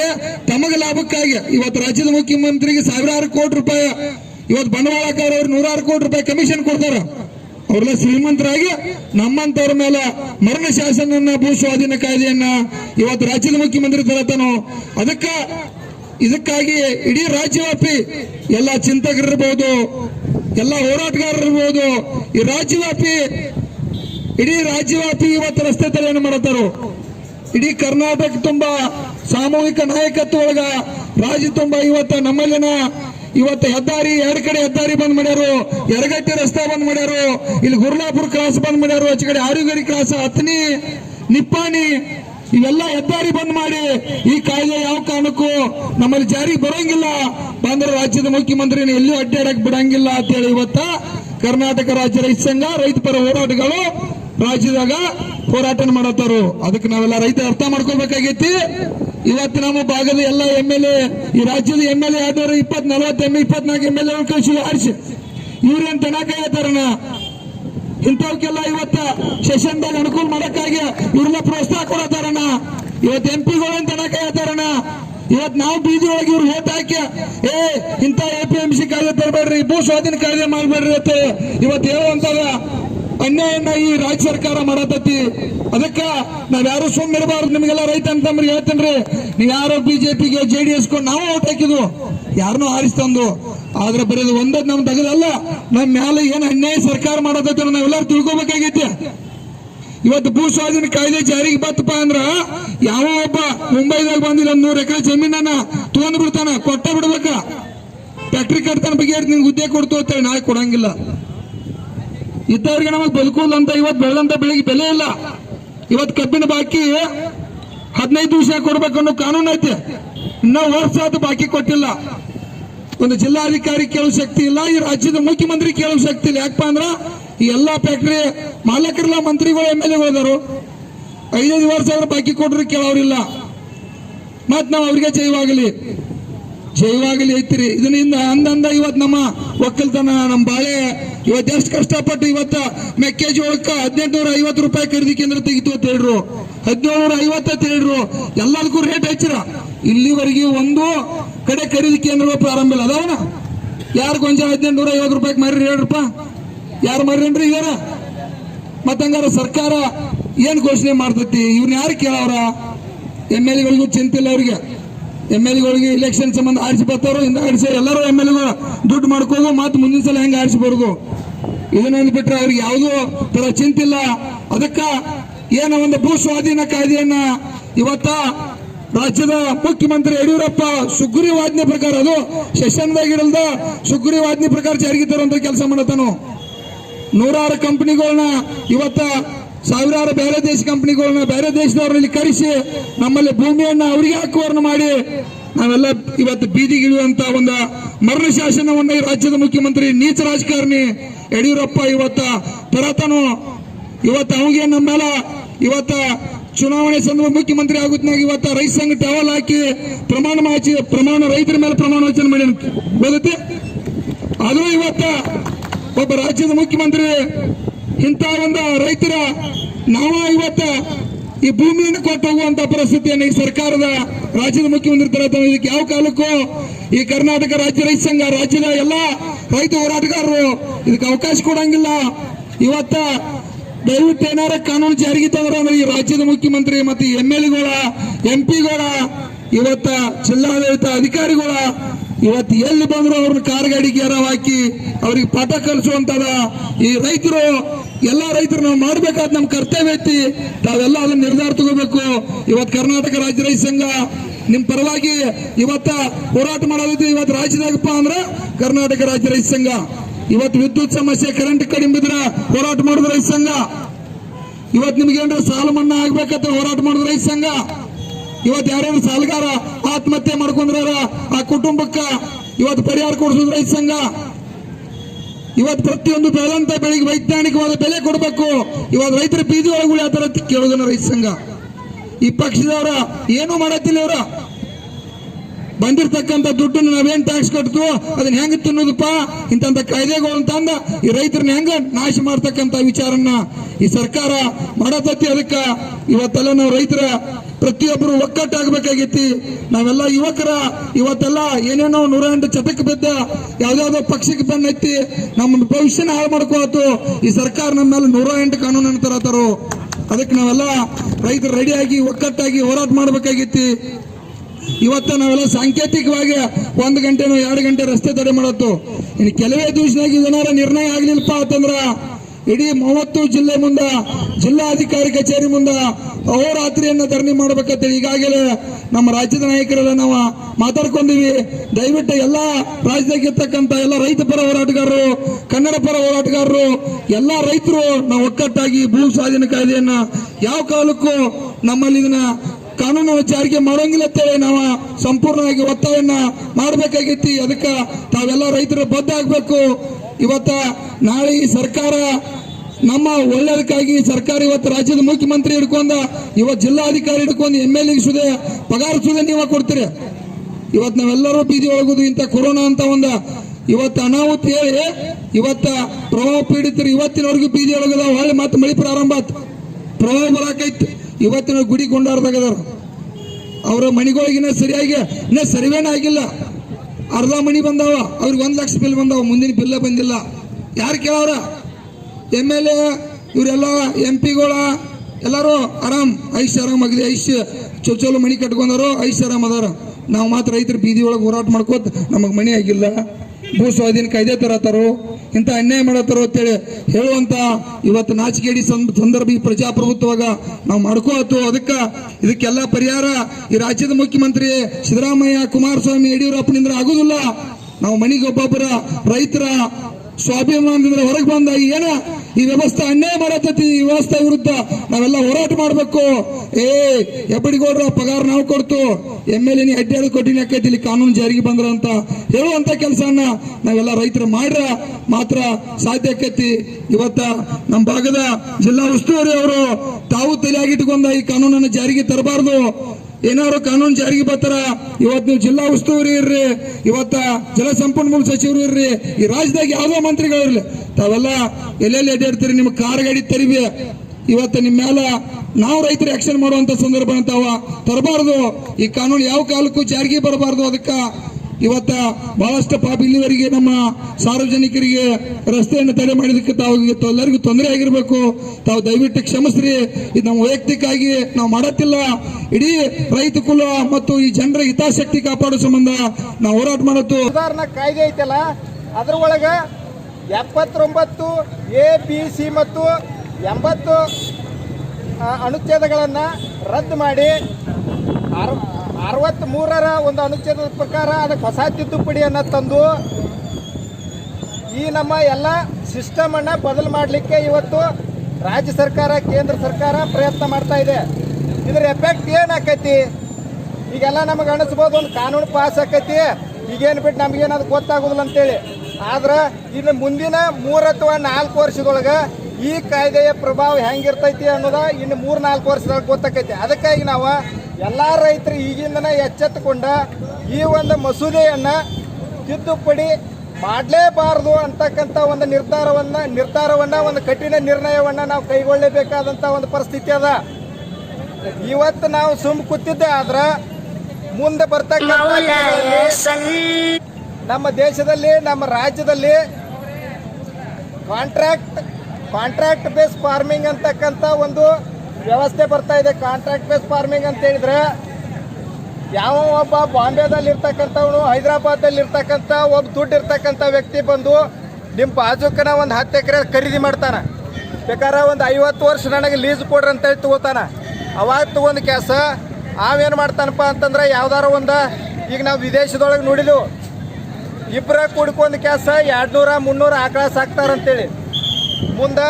ತಮಗ ಲಾಭಕ್ಕಾಗಿ ಇವತ್ತು ರಾಜ್ಯದ ಮುಖ್ಯಮಂತ್ರಿಗೆ ಸಾವಿರಾರು ಕೋಟಿ ರೂಪಾಯಿ. ಇವತ್ತು ಬಂಡವಾಳಕಾರ ಅವ್ರು ನೂರಾರು ಕೋಟಿ ರೂಪಾಯಿ ಕಮಿಷನ್ ಕೊಡ್ತಾರ. ಅವ್ರೆಲ್ಲ ಶ್ರೀಮಂತರಾಗಿ ನಮ್ಮಂತವ್ರ ಮೇಲೆ ಮರಣ ಶಾಸನ ಭೂ ಸ್ವಾಧೀನ ಕಾಯ್ದೆಯನ್ನ ಇವತ್ತು ರಾಜ್ಯದ ಮುಖ್ಯಮಂತ್ರಿ ತರತಾನು. ಅದಕ್ಕ ಇದಕ್ಕಾಗಿ ಇಡೀ ರಾಜ್ಯವ್ಯಾಪಿ ಎಲ್ಲ ಚಿಂತಕರಿರ್ಬೋದು ಎಲ್ಲ ಹೋರಾಟಗಾರರಿರ್ಬೋದು ಈ ರಾಜ್ಯವ್ಯಾಪಿ, ಇಡೀ ರಾಜ್ಯವ್ಯಾಪಿ ಇವತ್ತು ರಸ್ತೆ ತಡೆಯನ್ನು ಮಾಡತ್ತಾರೋ? ಇಡೀ ಕರ್ನಾಟಕ ತುಂಬಾ ಸಾಮೂಹಿಕ ನಾಯಕತ್ವ ಒಳಗ ರಾಜ್ಯ ತುಂಬಾ ಇವತ್ತ ನಮ್ಮಲ್ಲಿನ ಇವತ್ತು ಹೆದ್ದಾರಿ, ಎರಡು ಕಡೆ ಹೆದ್ದಾರಿ ಬಂದ್ ಮಾಡ್ಯಾರು. ಎರಗಟ್ಟಿ ರಸ್ತೆ ಬಂದ್ ಮಾಡ್ಯಾರು. ಇಲ್ಲಿ ಗುರ್ಲಾಪುರ ಕ್ರಾಸ್ ಬಂದ್ ಮಾಡ್ಯಾರು. ಆಚೆ ಕಡೆ ಆರುಗರಿ ಕ್ರಾಸ್ ಅತ್ನಿ ನಿಪ್ಪಾಣಿ, ಇವೆಲ್ಲ ಹೆದ್ದಾರಿ ಬಂದ್ ಮಾಡಿ ಈ ಕಾಯ್ದೆ ಯಾವ ಕಾರಣಕ್ಕೂ ನಮ್ಮಲ್ಲಿ ಜಾರಿಗೆ ಬರೋಂಗಿಲ್ಲ. ಬಂದ್ರೆ ರಾಜ್ಯದ ಮುಖ್ಯಮಂತ್ರಿನ ಎಲ್ಲೂ ಅಡ್ಡಾಡಕ್ ಬಿಡಂಗಿಲ್ಲ ಅಂತ ಹೇಳಿ ಇವತ್ತ ಕರ್ನಾಟಕ ರಾಜ್ಯ ರೈತ ಸಂಘ, ರೈತ ಪರ ಹೋರಾಟಗಳು ರಾಜ್ಯದಾಗ ಹೋರಾಟ ಮಾಡತ್ತಾರು. ಅದಕ್ಕೆ ನಾವೆಲ್ಲ ರೈತ ಅರ್ಥ ಮಾಡ್ಕೋಬೇಕಾಗೈತಿ ಇವತ್ತು ನಮ್ಮ ಭಾಗದ ಎಲ್ಲ ಎಂ ಎಲ್ ಎ ಈ ರಾಜ್ಯದ ಎಂ ಎಲ್ ಎ ಆದವರು ಇಪ್ಪತ್ ನಲವತ್ತು ಎಂ ಇಪ್ಪತ್ನಾಲ್ಕು ಎಂ ಎಲ್ ಎ ಕಳಿಸಿ ಆರಿಸಿ ಇವ್ರೇನ್ ಹೇಳ್ತಾರಣ್ಣ ಇಂಥವಕ್ಕೆಲ್ಲ ಇವತ್ತ ಸೆಷನ್ದಾಗ ಅನುಕೂಲ ಮಾಡಕ್ಕಾಗಿ ಇವ್ರನ್ನ ಪ್ರೋತ್ಸಾಹ ಕೊಡತಾರಣ ಇವತ್ತು ಎಂ ಪಿಗಳು ತನಕ ಹೇಳ್ತಾರಣ್ಣ ಇವತ್ ನಾವು ಬೀದಿ ಒಳಗೆ ಇವ್ರು ಓಟ್ ಹಾಕಿ, ಏ, ಇಂಥ ಎ ಪಿ ಎಂ ಸಿ ಕಾಯ್ದೆ ತರಬೇಡ್ರಿ ಭೂ ಸ್ವಾಧೀನ ಕಾಯ್ದೆ ಮಾಡಬೇಡ್ರಿ ಇವತ್ತು. ಇವತ್ತು ಹೇಳುವಂತದ ಅನ್ಯಾಯನ ಈ ರಾಜ್ಯ ಸರ್ಕಾರ ಮಾಡತತಿ. ಅದಕ್ಕ ನಾವ್ ಯಾರು ಸುಮ್ಮನೆ ಇರಬಾರ್ದು. ನಿಮಗೆಲ್ಲ ರೈತ ಅಂತಂದ್ರೆ ಹೇಳ್ತೇನ್ರಿ. ನೀವ್ ಯಾರೋ ಬಿಜೆಪಿಗೆ ಜೆ ಡಿ ಎಸ್ ನಾವು ಓಟ್ ಹಾಕಿದ್ವು. ಯಾರನ್ನೂ ಆರಿಸ್ತಂದು ಆದ್ರೆ ಬರೀದು ಒಂದದ್ ನಮ್ ತಗದಲ್ಲ. ನಮ್ ಮ್ಯಾಲೆ ಏನ್ ಅನ್ಯಾಯ ಸರ್ಕಾರ ಮಾಡತೈತೆ ನಾವೆಲ್ಲರೂ ತಿಳ್ಕೊಬೇಕಾಗೈತಿ. ಇವತ್ತು ಭೂ ಸ್ವಾಧೀನ ಕಾಯ್ದೆ ಜಾರಿಗೆ ಬತ್ತಪ್ಪ ಅಂದ್ರ ಯಾವ ಒಬ್ಬ ಮುಂಬೈದಾಗ ಬಂದಿಲ್ಲ ನೂರ್ ಎಕರೆ ಜಮೀನನ್ನ ತಗೊಂಡ್ ಬಿಡ್ತಾನ, ಕೊಟ್ಟ ಬಿಡ್ಬೇಕ. ಫ್ಯಾಕ್ಟ್ರಿ ಕಟ್ತಾನ ಬಗ್ಗೆ ನಿಂಗೆ ಹುದ್ದೆ ಕೊಡ್ತು ಅಂತೇಳಿ ನಾಳೆ ಕೊಡಂಗಿಲ್ಲ. ಇದ್ದವ್ರಿಗೆ ನಮಗೆ ಬದುಕುಲ್ಲ ಅಂತ ಇವತ್ತು ಬೆಳೆದಂತ ಬೆಳೆಗೆ ಬೆಲೆ ಇಲ್ಲ. ಇವತ್ತು ಕಬ್ಬಿನ ಬಾಕಿ ಹದಿನೈದು ದಿವಸ ಕೊಡ್ಬೇಕು ಅನ್ನೋ ಕಾನೂನು ಐತೆ. ಇನ್ನೂ ವರ್ಷ ಅದು ಬಾಕಿ ಕೊಟ್ಟಿಲ್ಲ. ಒಂದು ಜಿಲ್ಲಾಧಿಕಾರಿ ಕೇಳುವ ಶಕ್ತಿ ಇಲ್ಲ, ಈ ರಾಜ್ಯದ ಮುಖ್ಯಮಂತ್ರಿ ಕೇಳುವ ಶಕ್ತಿ ಇಲ್ಲ. ಯಾಕಪ್ಪ ಅಂದ್ರ ಈ ಎಲ್ಲಾ ಫ್ಯಾಕ್ಟ್ರಿ ಮಾಲಕರೆಲ್ಲ ಮಂತ್ರಿಗಳು ಎಂ ಎಲ್ ಹೋದರು ಐದೈದು ವರ್ಷ ಅವ್ರ ಬಾಕಿ ಕೊಟ್ಟರು ಕೇಳೋರಿಲ್ಲ. ಮತ್ ನಾವು ಅವ್ರಿಗೆ ಜೈವಾಗಲಿ. ಜೈವಾಗಲಿ ಐತಿರಿ. ಇದರಿಂದ ಅಂದಂದ ಇವತ್ ನಮ್ಮ ಒಕ್ಕಲ್ತನ ನಮ್ಮ ಬಾಳೆ ಇವತ್ತು ಎಷ್ಟು ಕಷ್ಟಪಟ್ಟು ಇವತ್ತ ಮೆಕ್ಕೆಜೋಳಕ್ಕ ಹದಿನೆಂಟುನೂರ ಐವತ್ತು ರೂಪಾಯಿ ಖರೀದಿ ಕೇಂದ್ರ ತೆಗಿತು ಅಂತ ಹೇಳ್ರು. ಹದಿನೇಳುನೂರ ಐವತ್ತು ಅಂತ ಹೇಳ್ರು. ಎಲ್ಲದಕ್ಕೂ ರೇಟ್ ಹೆಚ್ಚಿರ. ಇಲ್ಲಿವರೆಗೆ ಒಂದು ಕಡೆ ಖರೀದಿ ಕೇಂದ್ರಗಳು ಪ್ರಾರಂಭ ಇಲ್ಲ. ಅದಾವನ? ಯಾರು ಗೊಂಜ ಹದಿನೆಂಟುನೂರ ಐವತ್ತು ರೂಪಾಯಿ ಮಾರಿ ಹೇಳ್ರಪ್ಪ? ಯಾರು ಮಾರ್ರೇನ್ರಿ ಇವರ ಮತ್ತಂಗಾರ ಸರ್ಕಾರ ಏನ್ ಘೋಷಣೆ ಮಾಡ್ತೈತಿ? ಇವ್ರನ್ನ ಯಾರು ಕೇಳವ್ರ? ಎಂ ಎಲ್ ಎಗಳಿಗೂ ಇಲ್ಲ ಅವ್ರಿಗೆ. ಎಂ ಎಲ್ ಎಗಳಿಗೆ ಇಲೆಕ್ಷನ್ ಸಂಬಂಧ ಆರಿಸಿ ಬರ್ತಾರೋ ಇಂದ ಆರಿಸಿ ಎಲ್ಲರೂ ಎಂ ಎಲ್ ಎಗಳು ದುಡ್ಡು ಮಾಡ್ಕೋದು ಮತ್ತೆ ಮುಂದಿನ ಸಲ ಹೆಂಗೆ ಆಡಿಸ್ಬಾರ್ದು ಇದನ್ನೊಂದು ಇದನ್ನ ಬಿಟ್ರೆ ಅವ್ರಿಗೆ ಯಾವುದೋ ತರ ಚಿಂತಿಲ್ಲ ಅದಕ್ಕ ಏನೋ ಒಂದು ಭೂ ಸ್ವಾಧೀನ ಕಾಯ್ದೆಯನ್ನ ಇವತ್ತ ರಾಜ್ಯದ ಮುಖ್ಯಮಂತ್ರಿ ಯಡಿಯೂರಪ್ಪ ಸುಗ್ರೀವಾಜ್ಞೆ ಪ್ರಕಾರ, ಅದು ಸೆಷನ್ದಾಗ ಇರಲ್ದ ಸುಗ್ರೀವಾಜ್ಞೆ ಪ್ರಕಾರ ಜಾರಿಗೆ ತರುವಂತ ಕೆಲಸ ಮಾಡತಾನು. ನೂರಾರು ಕಂಪನಿಗಳನ್ನ ಇವತ್ತ ಸಾವಿರಾರು ಬೇರೆ ದೇಶ ಕಂಪ್ನಿಗಳನ್ನ ಬೇರೆ ದೇಶದವ್ರಲ್ಲಿ ಕರೆಸಿ ನಮ್ಮಲ್ಲಿ ಭೂಮಿಯನ್ನ ಅವರಿಗೆ ಹಾಕುವರನ್ನ ಮಾಡಿ ನಾವೆಲ್ಲ ಇವತ್ತು ಬೀದಿಗಿಳಿಯುವಂತ ಒಂದು ಮರಣ ಶಾಸನವನ್ನ ಈ ರಾಜ್ಯದ ಮುಖ್ಯಮಂತ್ರಿ ನೀಚ ರಾಜಕಾರಣಿ ಯಡಿಯೂರಪ್ಪ ಇವತ್ತ ತರತನು ಇವತ್ತು ನಮ್ಮ ಮೇಲೆ ಇವತ್ತ ಚುನಾವಣೆ ಸಂದರ್ಭ ಮುಖ್ಯಮಂತ್ರಿ ಆಗುತ್ತನಾಗ ಇವತ್ತ ರೈತ ಸಂಘ ಟವಲ್ ಹಾಕಿ ಪ್ರಮಾಣ ಮಾಚಿ, ಪ್ರಮಾಣ ರೈತರ ಮೇಲೆ ಪ್ರಮಾಣ ವಚನ ಮಾಡಿ ಬರುತ್ತೆ ಅದು ಇವತ್ತ ಒಬ್ಬ ರಾಜ್ಯದ ಮುಖ್ಯಮಂತ್ರಿ ಇಂಥ ಒಂದು ರೈತರ ನಾವು ಇವತ್ತು ಈ ಭೂಮಿಯನ್ನು ಕೊಟ್ಟು ಹೋಗುವಂತ ಪರಿಸ್ಥಿತಿಯನ್ನು ಈ ಸರ್ಕಾರದ ರಾಜ್ಯದ ಮುಖ್ಯಮಂತ್ರಿ. ಇದಕ್ಕೆ ಯಾವ ಕಾಲಕ್ಕೂ ಈ ಕರ್ನಾಟಕ ರಾಜ್ಯ ರೈತ ಸಂಘ, ರಾಜ್ಯದ ಎಲ್ಲ ರೈತ ಹೋರಾಟಗಾರರು ಇದಕ್ಕೆ ಅವಕಾಶ ಕೊಡಂಗಿಲ್ಲ ಇವತ್ತ ದಯವಿಟ್ಟು ಏನಾರ ಕಾನೂನು ಜಾರಿಗೆ ತಂದ್ರೆ ಈ ರಾಜ್ಯದ ಮುಖ್ಯಮಂತ್ರಿ ಮತ್ತೆ ಎಂ ಎಲ್ ಎಗಳ, ಎಂ ಪಿಗಳ, ಇವತ್ತ ಜಿಲ್ಲಾಡಳಿತ ಅಧಿಕಾರಿಗಳ ಇವತ್ತು ಎಲ್ಲಿ ಬಂದ್ರು ಅವ್ರನ್ನ ಕಾರ್ ಗಾಡಿಗೆ ಯಾರೋ ಹಾಕಿ ಅವ್ರಿಗೆ ಪಾಠ ಕಲಿಸುವಂತದ ಈ ರೈತರು ಎಲ್ಲಾ ರೈತರು ನಾವು ಮಾಡಬೇಕಾದ ನಮ್ಮ ಕರ್ತವ್ಯ ಐತಿ. ತಾವೆಲ್ಲ ಅದನ್ನ ನಿರ್ಧಾರ ತಗೋಬೇಕು. ಇವತ್ತು ಕರ್ನಾಟಕ ರಾಜ್ಯ ರೈತ ಸಂಘ ನಿಮ್ ಪರವಾಗಿ ಇವತ್ತ ಹೋರಾಟ ಮಾಡೋದೈತಿ ಇವತ್ತು ರಾಜ್ಯದಾಗಪ್ಪ ಅಂದ್ರ ಕರ್ನಾಟಕ ರಾಜ್ಯ ರೈತ ಸಂಘ. ಇವತ್ತು ವಿದ್ಯುತ್ ಸಮಸ್ಯೆ ಕರೆಂಟ್ ಕಡಿಮೆ ಬಿದ್ರ ಹೋರಾಟ ಮಾಡೋದು ರೈತ ಸಂಘ. ಇವತ್ತು ನಿಮ್ಗೆ ಏನಾರ ಸಾಲ ಮನ್ನಾ ಆಗ್ಬೇಕಂತ ಹೋರಾಟ ಮಾಡೋದು ರೈತ ಸಂಘ. ಇವತ್ತು ಯಾರ್ಯಾರು ಸಾಲಗಾರ ಆತ್ಮಹತ್ಯೆ ಮಾಡ್ಕೊಂಡ್ರಾರ ಆ ಕುಟುಂಬಕ್ಕ ಇವತ್ತು ಪರಿಹಾರ ಕೊಡಿಸೋದು ರೈತ ಸಂಘ. ಇವತ್ತು ಪ್ರತಿಯೊಂದು ಬೆಳೆದಂತ ಬೆಳೆಗೆ ವೈಜ್ಞಾನಿಕವಾದ ಬೆಲೆ ಕೊಡಬೇಕು. ಇವತ್ತು ರೈತರ ಬೀದಿ ಒಳಗುಳಿ ಆ ತರ ಕೇಳೋದನ್ನ ರೈತ ಸಂಘ. ಈ ಪಕ್ಷದವರ ಏನು ಮಾಡತ್ತಿಲ್ಲ ಇವರ. ಬಂದಿರ್ತಕ್ಕಂಥ ದುಡ್ಡನ್ನು ನಾವೇನ್ ಟ್ಯಾಕ್ಸ್ ಕಟ್ತು, ಅದನ್ನ ಹೆಂಗ್ ತಿನ್ನೋದಪ್ಪ? ಇಂತ ಕಾಯ್ದೆಗಳು ಅಂತಂದ ಈ ರೈತರನ್ನ ಹೆಂಗ ನಾಶ ಮಾಡ್ತಕ್ಕಂಥ ವಿಚಾರನ್ನ ಈ ಸರ್ಕಾರ ಮಾಡತತ್ತಿ ಅದಕ್ಕ ಇವತ್ತೆಲ್ಲ ನಾವು ರೈತರ ಪ್ರತಿಯೊಬ್ಬರು ಒಕ್ಕಟ್ಟಾಗಬೇಕಾಗೈತಿ ನಾವೆಲ್ಲ ಯುವಕರ, ಇವತ್ತೆಲ್ಲ ಏನೇನೋ ನೂರ ಎಂಟು ಚಟಕ್ ಬಿದ್ದ ಯಾವ್ದಾವ್ದೋ ಪಕ್ಷಕ್ಕೆ ಬೆನ್ನೈತಿ ನಮ್ಮ ಭವಿಷ್ಯನ ಹಾಳು ಮಾಡ್ಕೋತು ಈ ಸರ್ಕಾರ ನಮ್ಮ ಮೇಲೆ ನೂರ ಎಂಟು ಕಾನೂನನ್ನು ತರತಾರೋ ಅದಕ್ಕೆ ನಾವೆಲ್ಲ ರೈತರು ರೆಡಿಯಾಗಿ ಒಕ್ಕಟ್ಟಾಗಿ ಹೋರಾಟ ಮಾಡ್ಬೇಕಾಗೈತಿ ಇವತ್ತ ನಾವೆಲ್ಲ ಸಾಂಕೇತಿಕವಾಗಿ ಒಂದು ಗಂಟೆನೋ ಎರಡು ಗಂಟೆ ರಸ್ತೆ ತಡೆ ಮಾಡತ್ತು ಇನ್ನು ಕೆಲವೇ ದಿವಸನಾಗ ಏನಾರ ನಿರ್ಣಯ ಆಗ್ಲಿಲ್ಲಪ್ಪ ಅಂತಂದ್ರ ಇಡೀ ಮೂವತ್ತು ಜಿಲ್ಲೆ ಮುಂದ, ಜಿಲ್ಲಾಧಿಕಾರಿ ಕಚೇರಿ ಮುಂದ ಅಹೋರಾತ್ರಿಯನ್ನ ಧರಣಿ ಮಾಡಬೇಕಂತೆ ಈಗಾಗಲೇ ನಮ್ಮ ರಾಜ್ಯದ ನಾಯಕರೆಲ್ಲ ನಾವು ಮಾತಾಡ್ಕೊಂಡಿವಿ. ದಯವಿಟ್ಟು ಎಲ್ಲ ರಾಜ್ಯದಾಗ ಇರ್ತಕ್ಕಂಥ ಎಲ್ಲ ರೈತ ಪರ ಹೋರಾಟಗಾರರು, ಕನ್ನಡ ಪರ ಹೋರಾಟಗಾರರು, ಎಲ್ಲ ರೈತರು ನಾವು ಒಕ್ಕಟ್ಟಾಗಿ ಭೂ ಸ್ವಾಧೀನ ಕಾಯ್ದೆಯನ್ನ ಯಾವ ಕಾಲಕ್ಕೂ ನಮ್ಮಲ್ಲಿ ಇದನ್ನ ಕಾನೂನು ಜಾರಿಗೆ ಮಾಡೋಂಗಿಲ್ಲ ಅಂತೇಳಿ ನಾವು ಸಂಪೂರ್ಣವಾಗಿ ಒತ್ತಾಯನ್ನ ಮಾಡಬೇಕಾಗೈತಿ ಅದಕ್ಕೆ ತಾವೆಲ್ಲ ರೈತರು ಬದ್ಧ ಆಗ್ಬೇಕು. ಇವತ್ತ ನಾಳೆ ಸರ್ಕಾರ ನಮ್ಮ ಒಳ್ಳೆಯದಕ್ಕಾಗಿ ಸರ್ಕಾರ ಇವತ್ತು ರಾಜ್ಯದ ಮುಖ್ಯಮಂತ್ರಿ ಹಿಡ್ಕೊಂಡ, ಇವತ್ತು ಜಿಲ್ಲಾಧಿಕಾರಿ ಹಿಡ್ಕೊಂಡು ಎಂ ಎಲ್ ಎ ಸುದೆ ಪಗಾರ ಸುದೆ ನೀವ ಕೊಡ್ತೀರಿ. ಇವತ್ತು ನಾವೆಲ್ಲರೂ ಬೀದಿ ಒಳಗುದು ಇಂಥ ಕೊರೋನಾ ಅಂತ ಒಂದು. ಇವತ್ತು ಅನಾಹುತ ಹೇಳಿ, ಇವತ್ತ ಪ್ರವಾಹ ಪೀಡಿತರು ಇವತ್ತಿನವರೆಗೂ ಬೀದಿ ಒಳಗದ ಹೊಳ್ಳಿ ಮತ್ತೆ ಮಳಿ ಪ್ರಾರಂಭ ಆಯ್ತು ಪ್ರವಾಹ ಬರಾಕೈತಿ. ಇವತ್ತಿನ ಗುಡಿ ಗೊಂಡಾರ್ದಾಗದಾರ ಅವರ ಮಣಿಗಳಿಗಿನ್ನ ಸರಿಯಾಗಿ, ಇನ್ನ ಸರ್ವೇನ ಆಗಿಲ್ಲ. ಅರ್ಧ ಮಣಿ ಬಂದಾವ. ಅವ್ರಿಗೆ ಒಂದು ಲಕ್ಷ ಬಿಲ್ ಬಂದಾವ. ಮುಂದಿನ ಬಿಲ್ಲೇ ಬಂದಿಲ್ಲ. ಯಾರು ಕೇಳವ್ರ? ಎಂ ಎಲ್ ಎ ಇವರೆಲ್ಲ ಎಂ ಪಿಗಳ ಎಲ್ಲರೂ ಆರಾಮ್, ಐಸ್ ಆರಾಮ್ ಆಗಿದೆ ಚೊಲ್ ಚೊಲೋ ಚಲೋ ಮಣಿ ಕಟ್ಕೊಂಡಾರೋ ಐಸ್ ಆರಾಮ್ ಅದಾರ. ನಾವು ಮಾತ್ರ ರೈತರ ಬೀದಿ ಒಳಗೆ ಹೋರಾಟ ಮಾಡ್ಕೋತ ನಮಗೆ ಮಣಿ ಆಗಿಲ್ಲ. ಭೂ ಸ್ವಾಧೀನ ಕಾಯ್ದೆ ತರತಾರೋ, ಇಂಥ ಅನ್ಯಾಯ ಮಾಡತ್ತಾರೋ ಅಂತೇಳಿ ಹೇಳುವಂತ ಇವತ್ತು ನಾಚಿಕೆಡಿ ಸಂದ್- ಸಂದರ್ಭ ಈ ಪ್ರಜಾಪ್ರಭುತ್ವವಾಗ ನಾವು ಮಾಡ್ಕೋತು ಅದಕ್ಕೆ ಇದಕ್ಕೆಲ್ಲ ಪರಿಹಾರ ಈ ರಾಜ್ಯದ ಮುಖ್ಯಮಂತ್ರಿ ಸಿದ್ದರಾಮಯ್ಯ ಕುಮಾರಸ್ವಾಮಿ ಯಡಿಯೂರಪ್ಪನಿಂದ ಆಗುದಿಲ್ಲ. ನಾವು ಮನೆಗೆ ಒಬ್ಬೊಬ್ಬರ ರೈತರ ಸ್ವಾಭಿಮಾನದಿಂದ ಹೊರಗೆ ಬಂದಾಗ ಏನ? ಈ ವ್ಯವಸ್ಥೆ ಅನ್ಯಾಯ ಮಾಡತೈತಿ ಈ ವ್ಯವಸ್ಥೆ ವಿರುದ್ಧ ನಾವೆಲ್ಲ ಹೋರಾಟ ಮಾಡಬೇಕು. ಏ ಎಬ್ಬಡಿಗೌಡ್ರ ಪಗಾರ ನಾವು ಕೊಡ್ತು. ಎಂ ಎಲ್ ಎ ಅಡ್ಡಾಡಿ ಕೊಟ್ಟಿನ ಆಕೈತಿ ಇಲ್ಲಿ ಕಾನೂನು ಜಾರಿಗೆ ಬಂದ್ರ ಅಂತ ಹೇಳುವಂತ ಕೆಲಸನ ನಾವೆಲ್ಲ ರೈತರು ಮಾಡ್ರ ಮಾತ್ರ ಸಾಧ್ಯ ಆಕೈತಿ. ಇವತ್ತ ನಮ್ಮ ಭಾಗದ ಜಿಲ್ಲಾ ಉಸ್ತುವಾರಿ ಅವರು ತಾವು ತಲೆಯಾಗಿಟ್ಕೊಂಡ ಈ ಕಾನೂನನ್ನು ಜಾರಿಗೆ ತರಬಾರ್ದು. ಏನಾದ್ರು ಕಾನೂನು ಜಾರಿಗೆ ಬರ್ತಾರ? ಇವತ್ತು ನೀವು ಜಿಲ್ಲಾ ಉಸ್ತುವಾರಿ ಇರ್ರಿ, ಇವತ್ತ ಜಲಸಂಪನ್ಮೂಲ ಸಚಿವರು ಇರ್ರಿ, ಈ ರಾಜ್ಯದಾಗ ಯಾವ್ದೋ ಮಂತ್ರಿಗಳು ಇರ್ಲಿ. ತಾವೆಲ್ಲ ಎಲ್ಲೆಲ್ಲಿ ಅಡ್ಡಾಡ್ತೀರಿ ನಿಮ್ಮ ಕಾರ್ ಗಾಡಿ ತೆರಿವಿ ಇವತ್ತು ನಿಮ್ಮ ಮೇಲೆ ನಾವು ರೈತರು ಆಕ್ಷನ್ ಮಾಡುವಂತ ಸಂದರ್ಭ ಅಂತಾವ. ತರಬಾರ್ದು. ಈ ಕಾನೂನು ಯಾವ ಕಾಲಕ್ಕೂ ಜಾರಿಗೆ ಬರಬಾರ್ದು. ಅದಕ್ಕ ಇವತ್ತ ಬಹಳಷ್ಟು ಪಾಪ ಇಲ್ಲಿವರೆಗೆ ನಮ್ಮ ಸಾರ್ವಜನಿಕರಿಗೆ ರಸ್ತೆಯನ್ನು ತಡೆ ಮಾಡಿದಕ್ಕೆ ತಾವು ಎಲ್ಲರಿಗೂ ತೊಂದರೆ ಆಗಿರ್ಬೇಕು. ತಾವು ದಯವಿಟ್ಟು ಕ್ಷಮಿಸ್ರಿ. ಇದು ನಮ್ಮ ವೈಯಕ್ತಿಕವಾಗಿ ನಾವು ಮಾಡತ್ತಿಲ್ಲ. ಇಡೀ ರೈತ ಕುಲ ಮತ್ತು ಈ ಜನರ ಹಿತಾಸಕ್ತಿ ಕಾಪಾಡೋ ಸಂಬಂಧ ನಾವು ಹೋರಾಟ ಮಾಡತ್ತು. ಸುಧಾರಣಾ ಕಾಯ್ದೆ ಐತಲ್ಲ ಅದ್ರ ಒಳಗ ಎಪ್ಪತ್ತೊಂಬತ್ತು ಎ, ಬಿ, ಸಿ ಮತ್ತು ಎಂಬತ್ತು ಅನುಚ್ಛೇದಗಳನ್ನು ರದ್ದು ಮಾಡಿ ಅರವತ್ತ್ಮೂರರ ಒಂದು ಅನುಚ್ಛೇದದ ಪ್ರಕಾರ ಅದಕ್ಕೆ ಹೊಸ ತಿದ್ದುಪಡಿಯನ್ನು ತಂದು ಈ ನಮ್ಮ ಎಲ್ಲ ಸಿಸ್ಟಮನ್ನು ಬದಲು ಮಾಡಲಿಕ್ಕೆ ಇವತ್ತು ರಾಜ್ಯ ಸರ್ಕಾರ, ಕೇಂದ್ರ ಸರ್ಕಾರ ಪ್ರಯತ್ನ ಮಾಡ್ತಾ ಇದೆ. ಇದರ ಎಫೆಕ್ಟ್ ಏನಾಕೈತಿ? ಈಗೆಲ್ಲ ನಮಗೆ ಅನಿಸ್ಬೋದು, ಒಂದು ಕಾನೂನು ಪಾಸ್ ಆಕೈತಿ. ಈಗೇನು ಬಿಟ್ಟು ನಮಗೇನದು ಗೊತ್ತಾಗೋದಿಲ್ಲ ಅಂತೇಳಿ. ಆದ್ರೆ ಇನ್ನು ಮುಂದಿನ ಮೂರು ಅಥವಾ ನಾಲ್ಕು ವರ್ಷದೊಳಗೆ ಈ ಕಾಯ್ದೆಯ ಪ್ರಭಾವ ಹೆಂಗಿರ್ತೈತಿ ಅನ್ನೋದ ಇನ್ನು ಮೂರು ನಾಲ್ಕು ವರ್ಷದೊಳಗೆ ಗೊತ್ತಾಕೈತಿ. ಅದಕ್ಕಾಗಿ ನಾವು ಎಲ್ಲ ರೈತರು ಈಗಿಂದನೇ ಎಚ್ಚೆತ್ತುಕೊಂಡ ಈ ಒಂದು ಮಸೂದೆಯನ್ನು ತಿದ್ದುಪಡಿ ಮಾಡಲೇಬಾರದು ಅಂತಕ್ಕಂಥ ಒಂದು ನಿರ್ಧಾರವನ್ನ ನಿರ್ಧಾರವನ್ನ, ಒಂದು ಕಠಿಣ ನಿರ್ಣಯವನ್ನ ನಾವು ಕೈಗೊಳ್ಳಬೇಕಾದಂತ ಒಂದು ಪರಿಸ್ಥಿತಿ ಅದ. ಇವತ್ತು ನಾವು ಸುಮ್ ಕೂತಿದ್ದೆ ಆದ್ರೆ ಮುಂದೆ ಬರ್ತಕ್ಕಂಥ ನಮ್ಮ ದೇಶದಲ್ಲಿ, ನಮ್ಮ ರಾಜ್ಯದಲ್ಲಿ ಕಾಂಟ್ರಾಕ್ಟ್ ಕಾಂಟ್ರಾಕ್ಟ್ ಬೇಸ್ ಫಾರ್ಮಿಂಗ್ ಅಂತಕ್ಕಂಥ ಒಂದು ವ್ಯವಸ್ಥೆ ಬರ್ತಾ ಇದೆ. ಕಾಂಟ್ರಾಕ್ಟ್ ಬೇಸ್ ಫಾರ್ಮಿಂಗ್ ಅಂತ ಹೇಳಿದ್ರೆ ಯಾವ ಒಬ್ಬ ಬಾಂಬೆದಲ್ಲಿ ಇರ್ತಕ್ಕಂಥವನು ಹೈದರಾಬಾದಲ್ಲಿ ಇರ್ತಕ್ಕಂಥ ಒಬ್ಬ ದುಡ್ಡು ಇರ್ತಕ್ಕಂಥ ವ್ಯಕ್ತಿ ಬಂದು ನಿಮ್ಮ ಬಾಜುಕನ ಒಂದು ಹತ್ತು ಎಕರೆ ಖರೀದಿ ಮಾಡ್ತಾನೆ. ಬೇಕಾದ್ರೆ ಒಂದು ಐವತ್ತು ವರ್ಷ ನನಗೆ ಲೀಸ್ ಕೊಡ್ರಿ ಅಂತೇಳಿ ತಗೋತಾನ. ಅವಾಗ ತಗೊಂಡ್ ಕೆಲಸ ಅವೇನು ಮಾಡ್ತಾನಪ್ಪ ಅಂತಂದ್ರೆ ಯಾವ್ದಾರ ಒಂದು ಈಗ ನಾವು ವಿದೇಶದೊಳಗೆ ನೋಡಿದೆವು. ಇಬ್ಬರ ಕುಡ್ಕೊಂಡ್ ಕೆಲಸ ಎರಡ್ನೂರ, ಮುನ್ನೂರು ಆಕಳ ಸಾಕ್ತಾರಂತೇಳಿ ಮುಂದೆ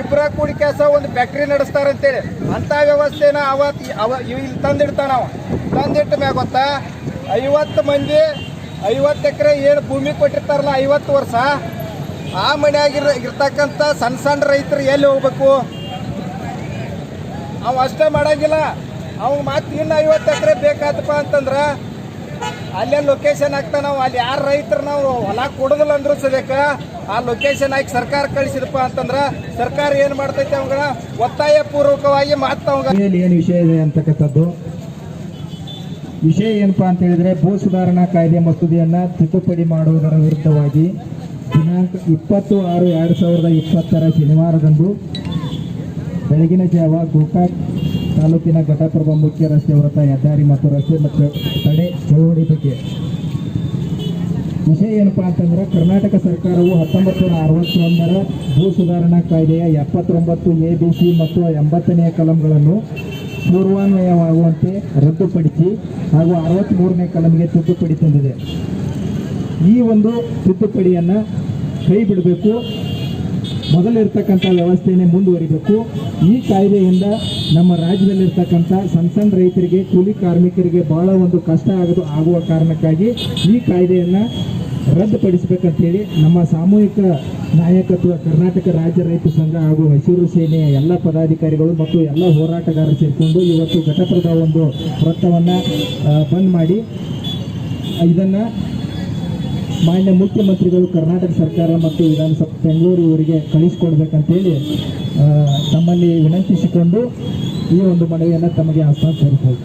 ಇಬ್ಬರ ಕೂಡಿ ಕೆಲಸ ಒಂದು ಫ್ಯಾಕ್ಟ್ರಿ ನಡೆಸ್ತಾರಂತೇಳಿ ಅಂಥ ವ್ಯವಸ್ಥೆನ ಅವತ್ತು ಅವ ಇಲ್ಲಿ ತಂದಿಡ್ತಾನ ಅವ. ತಂದಿಟ್ಟ ಮ್ಯಾಗ ಗೊತ್ತಾ, ಐವತ್ತು ಮಂದಿ, ಐವತ್ತು ಎಕರೆ ಏನು ಭೂಮಿ ಕೊಟ್ಟಿರ್ತಾರಲ್ಲ ಐವತ್ತು ವರ್ಷ, ಆ ಮನೆಯಾಗಿರ ಇರ್ತಕ್ಕಂಥ ಸಣ್ಣ ಸಣ್ಣ ರೈತರು ಎಲ್ಲಿ ಹೋಗ್ಬೇಕು? ಅವ ಅಷ್ಟೇ ಮಾಡಂಗಿಲ್ಲ. ಅವ್ನು ಮತ್ತೆ ಇನ್ನು ಐವತ್ತು ಎಕರೆ ಬೇಕಾತಪ್ಪ ಅಂತಂದ್ರೆ ಅಲ್ಲೇ ಲೊಕೇಶನ್ ಹಾಕ್ತಾ ನಾವು, ಅಲ್ಲಿ ಯಾರು ರೈತರು ನಾವು ಹೊಲ ಕೊಡೋದಿಲ್ಲ ಅಂದ್ರೂ ಸದ್ಯಕ್ಕೆ ಆ ಲೊಕೇಶನ್ ಹಾಕಿ ಸರ್ಕಾರ ಕಳಿಸಿದಪ್ಪ ಅಂತಂದ್ರೆ ಸರ್ಕಾರ ಏನು ಮಾಡ್ತೈತೆ ಅವಂಗಳ ಒತ್ತಾಯ ಪೂರ್ವಕವಾಗಿ ಮಾತು ಅವಂಗ. ಏನು ವಿಷಯ ಇದೆ ಅಂತಕ್ಕಂಥದ್ದು? ವಿಷಯ ಏನಪ್ಪಾ ಅಂತ ಹೇಳಿದ್ರೆ, ಭೂ ಸುಧಾರಣಾ ಕಾಯ್ದೆ ಮಸೂದೆಯನ್ನ ತಿದ್ದುಪಡಿ ಮಾಡುವುದರ ವಿರುದ್ಧವಾಗಿ ದಿನಾಂಕ ಇಪ್ಪತ್ತು ಆರು ಎರಡು ಸಾವಿರದ ಇಪ್ಪತ್ತರ ಶನಿವಾರದಂದು ಬೆಳಗಿನ ಜಾವ ಗೋಕಾಕ್ ತಾಲೂಕಿನ ಘಟಪ್ರಭಾ ಮುಖ್ಯ ರಸ್ತೆ ವೃತ್ತ ಹೆದ್ದಾರಿ ಮತ್ತು ರಸ್ತೆ ಮತ್ತು ತಡೆ ಚಳುವಳಿ ಬಗ್ಗೆ. ವಿಷಯ ಏನಪ್ಪಾ ಅಂತಂದ್ರೆ, ಕರ್ನಾಟಕ ಸರ್ಕಾರವು ಹತ್ತೊಂಬತ್ತು ನೂರ ಅರವತ್ತೊಂದರ ಭೂ ಸುಧಾರಣಾ ಕಾಯ್ದೆಯ ಎಪ್ಪತ್ತೊಂಬತ್ತು ಎ, ಬಿ, ಸಿ ಮತ್ತು ಎಂಬತ್ತನೆಯ ಕಲಂಗಳನ್ನು ಪೂರ್ವಾನ್ವಯವಾಗುವಂತೆ ರದ್ದುಪಡಿಸಿ ಹಾಗೂ ಅರವತ್ತ್ಮೂರನೇ ಕಲಂಗೆ ತಿದ್ದುಪಡಿ ತಂದಿದೆ. ಈ ಒಂದು ತಿದ್ದುಪಡಿಯನ್ನು ಕೈ ಬಿಡಬೇಕು ಮೊದಲಿರ್ತಕ್ಕಂಥ ವ್ಯವಸ್ಥೆಯೇ ಮುಂದುವರಿಬೇಕು. ಈ ಕಾಯ್ದೆಯಿಂದ ನಮ್ಮ ರಾಜ್ಯದಲ್ಲಿರ್ತಕ್ಕಂಥ ಸಣ್ಣ ಸಣ್ಣ ರೈತರಿಗೆ, ಕೂಲಿ ಕಾರ್ಮಿಕರಿಗೆ ಬಹಳ ಒಂದು ಕಷ್ಟ ಆಗೋದು, ಆಗುವ ಕಾರಣಕ್ಕಾಗಿ ಈ ಕಾಯ್ದೆಯನ್ನು ರದ್ದುಪಡಿಸಬೇಕಂತೇಳಿ ನಮ್ಮ ಸಾಮೂಹಿಕ ನಾಯಕತ್ವ ಕರ್ನಾಟಕ ರಾಜ್ಯ ರೈತ ಸಂಘ ಹಾಗೂ ಹಸಿರು ಸೇನೆಯ ಎಲ್ಲ ಪದಾಧಿಕಾರಿಗಳು ಮತ್ತು ಎಲ್ಲ ಹೋರಾಟಗಾರರು ಸೇರಿಕೊಂಡು ಇವತ್ತು ಘಟಪ್ರದ ಒಂದು ವೃತ್ತವನ್ನು ಬಂದ್ ಮಾಡಿ. ಇದನ್ನು ಮಾನ್ಯ ಮುಖ್ಯಮಂತ್ರಿಗಳು ಕರ್ನಾಟಕ ಸರ್ಕಾರ ಮತ್ತು ವಿಧಾನಸಭೆ ಬೆಂಗಳೂರು ಇವರಿಗೆ ಕಳಿಸ್ಕೊಡ್ಬೇಕಂತೇಳಿ ತಮ್ಮಲ್ಲಿ ವಿನಂತಿಸಿಕೊಂಡು ಈ ಒಂದು ಮನವಿಯನ್ನು ತಮಗೆ ಹಸ್ತಾಂತರಿಸಬಹುದು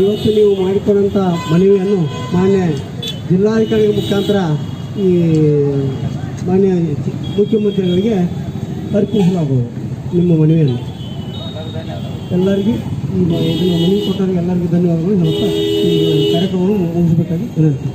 ಇವತ್ತು ನೀವು ಮಾಡಿಕೊಂಡಂಥ ಮನವಿಯನ್ನು ಮಾನ್ಯ ಜಿಲ್ಲಾಧಿಕಾರಿಗಳ ಮುಖಾಂತರ ಈ ಮಾನ್ಯ ಮುಖ್ಯಮಂತ್ರಿಗಳಿಗೆ ಅರ್ಪಿಸಲಾಗುವುದು ನಿಮ್ಮ ಮನವಿಯನ್ನು. ಎಲ್ಲರಿಗೂ ಈ ಮನವಿ ಕೊಟ್ಟವರಿಗೆ ಎಲ್ಲರಿಗೂ ಧನ್ಯವಾದಗಳು. ಹೇಳ್ತಾ ಈ ಕಾರ್ಯಕ್ರಮವನ್ನು ಮುಗಿಸಬೇಕಾಗಿ ವಿನಂತಿ.